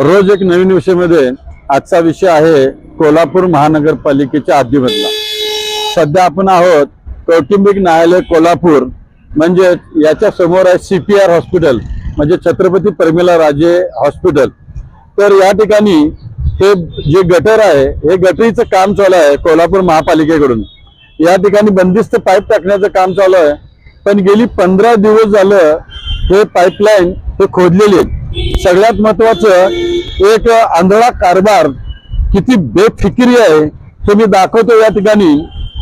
रोज एक नवीन विषयामध्ये आजचा विषय आहे कोल्हापूर महानगरपालिकेच्या हद्दीमधला सध्या आपण आहोत कौटुंबिक न्यायालय कोल्हापूर म्हणजे याच्या समोर आहे सी पी आर हॉस्पिटल म्हणजे छत्रपती प्रमिला राजे हॉस्पिटल. तर या ठिकाणी हे जे गटर आहे हे गटरीचं काम चालू आहे कोल्हापूर महापालिकेकडून. या ठिकाणी बंदिस्त पाईप टाकण्याचं काम चालू आहे. पण गेली पंधरा दिवस झालं हे पाईपलाईन हे खोदलेली आहे सगळ्यात महत्वाचं एक आंधळा कारभार किती बेफिकिरी आहे हे मी दाखवतो या ठिकाणी.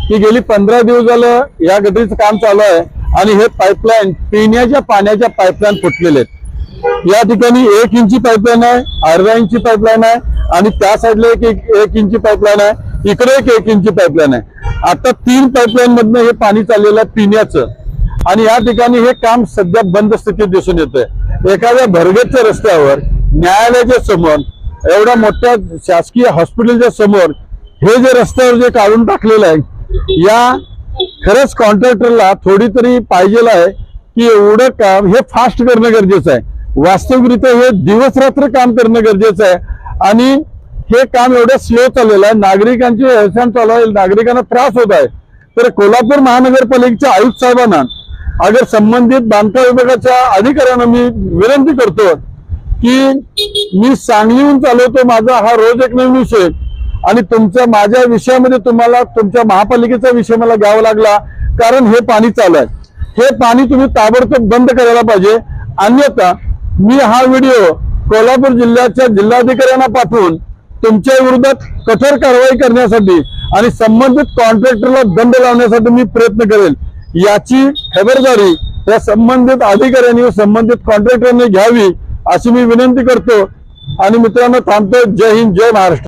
की गेली पंधरा दिवस झालं या गटरीचं काम चालू आहे आणि हे पाईपलाईन पिण्याच्या पाण्याच्या पाईपलाईन फुटलेले आहेत. या ठिकाणी एक इंची पाईपलाईन आहे अर्धा इंची पाईपलाईन आहे आणि त्या साईडला एक एक, इंची पाईपलाईन आहे. इकडे एक एक इंची पाईपलाईन आहे. आता तीन पाईपलाईन मधनं हे पाणी चाललेलं आहे पिण्याचं. आणि या ठिकाणी हे काम सध्या बंद स्थितीत दिसून येतंय. एखाद्या भरगतच्या रस्त्यावर न्यायालयाच्या समोर एवढ्या मोठ्या शासकीय हॉस्पिटलच्या समोर हे जे रस्त्यावर जे काढून टाकलेलं आहे या खरंच कॉन्ट्रॅक्टरला थोडी तरी पाहिजे आहे की एवढं काम हे फास्ट करणं गरजेचं आहे. वास्तविकरित्या हे दिवस रात्र काम करणं गरजेचं आहे. आणि हे काम एवढं स्लो चाललेलं आहे नागरिकांचे व्यवसाय चालू आहे नागरिकांना त्रास होत आहे. तर कोल्हापूर महानगरपालिकेच्या आयुक्त साहेबांना अगर संबंधित बांधकाम विभागाच्या अधिकाऱ्यांना मी विनंती करतो की मी सांगलीहून चालवतो माझा हा रोज एक नवीन विषय. आणि तुमच्या माझ्या विषयामध्ये तुम्हाला तुमच्या महापालिकेचा विषय मला घ्यावा लागला कारण हे पाणी चालू आहे हे पाणी तुम्ही ताबडतोब बंद करायला पाहिजे. अन्यथा मी हा व्हिडिओ कोल्हापूर जिल्ह्याच्या जिल्हाधिकाऱ्यांना पाठवून तुमच्या विरोधात कठोर कारवाई करण्यासाठी आणि संबंधित कॉन्ट्रॅक्टरला दंड लावण्यासाठी मी प्रयत्न करेल. याची खबरदारी या संबंधित अधिकाऱ्यांनी व संबंधित कॉन्ट्रॅक्टरने घ्यावी अशी मी विनंती करतो. आणि मित्रांनो थांबतो जय हिंद जय महाराष्ट्र.